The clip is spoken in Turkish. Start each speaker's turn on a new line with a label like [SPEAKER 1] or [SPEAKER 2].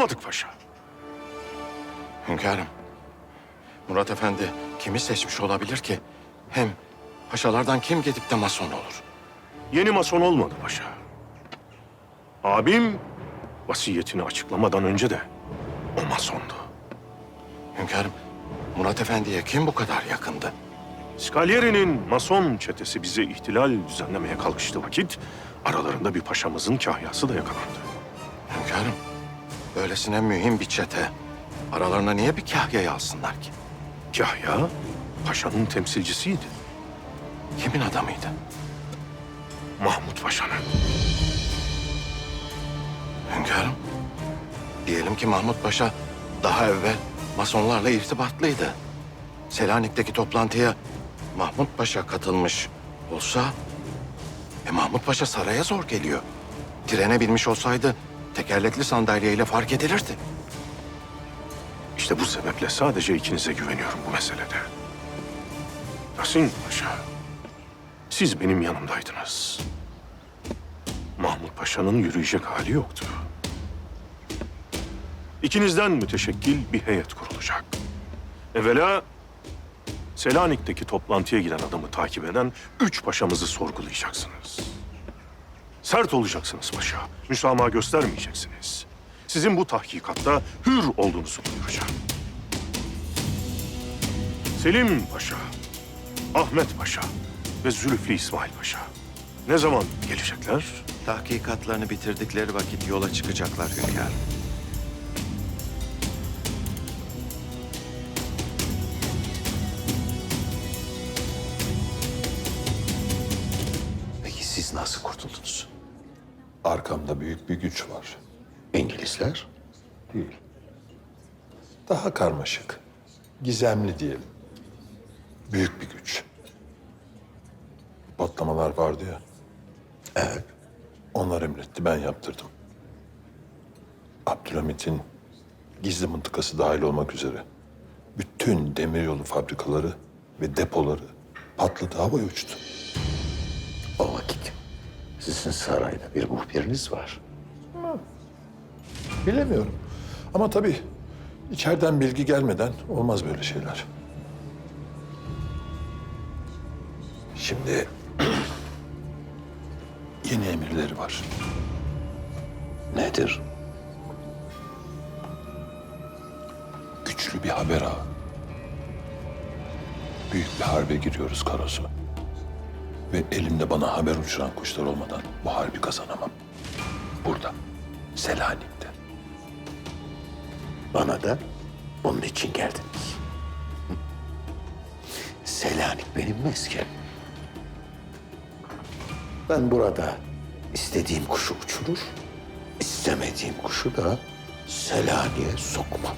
[SPEAKER 1] Bulamadık paşa.
[SPEAKER 2] Hünkârım, Murat Efendi kimi seçmiş olabilir ki? Hem paşalardan kim gidip de mason olur?
[SPEAKER 1] Yeni mason olmadı paşa. Abim vasiyetini açıklamadan önce de o masondu.
[SPEAKER 2] Hünkârım, Murat Efendi'ye kim bu kadar yakındı?
[SPEAKER 1] Scaglieri'nin mason çetesi bize ihtilal düzenlemeye kalkıştığı vakit aralarında bir paşamızın kahyası da yakalandı.
[SPEAKER 2] Hünkârım, böylesine mühim bir çete aralarına niye bir kahyayı alsınlar ki?
[SPEAKER 1] Kahya paşanın temsilcisiydi.
[SPEAKER 2] Kimin adamıydı?
[SPEAKER 1] Mahmut Paşa'nın.
[SPEAKER 2] Hünkârım, diyelim ki Mahmut Paşa daha evvel masonlarla irtibatlıydı. Selanik'teki toplantıya Mahmut Paşa katılmış olsa... E Mahmut Paşa saraya zor geliyor. Trene binmiş olsaydı tekerlekli sandalyeyle fark edilirdi.
[SPEAKER 1] İşte bu sebeple sadece ikinize güveniyorum bu meselede. Yasin Paşa, siz benim yanımdaydınız. Mahmut Paşa'nın yürüyecek hali yoktu. İkinizden müteşekkil bir heyet kurulacak. Evvela Selanik'teki toplantıya giden adamı takip eden üç paşamızı sorgulayacaksınız. Sert olacaksınız paşa. Müsamaha göstermeyeceksiniz. Sizin bu tahkikatta hür olduğunuzu duyuracağım. Selim Paşa, Ahmet Paşa ve Zülfü İsmail Paşa. Ne zaman gelecekler?
[SPEAKER 2] Tahkikatlarını bitirdikleri vakit yola çıkacaklar hünkârım.
[SPEAKER 3] Peki siz nasıl kurtuldunuz?
[SPEAKER 4] Arkamda büyük bir güç var.
[SPEAKER 3] İngilizler?
[SPEAKER 4] Değil. Daha karmaşık. Gizemli diyelim. Büyük bir güç. Patlamalar vardı ya.
[SPEAKER 3] Evet.
[SPEAKER 4] Onlar emretti, ben yaptırdım. Abdülhamit'in gizli mıntıkası dahil olmak üzere bütün demiryolu fabrikaları ve depoları patladı, havaya uçtu.
[SPEAKER 3] Vakit sizin sarayda bir muhbiriniz var.
[SPEAKER 4] Bilemiyorum. Ama tabii içeriden bilgi gelmeden olmaz böyle şeyler. Şimdi yeni emirleri var.
[SPEAKER 3] Nedir?
[SPEAKER 4] Güçlü bir haber ağı. Büyük bir harbe giriyoruz Karasu. Ve elimde bana haber uçuran kuşlar olmadan bu harbi kazanamam. Burada, Selanik'te.
[SPEAKER 3] Bana da onun için geldiniz. Selanik benim meskenim. Ben burada istediğim kuşu uçurur, istemediğim kuşu da Selanik'e sokmam.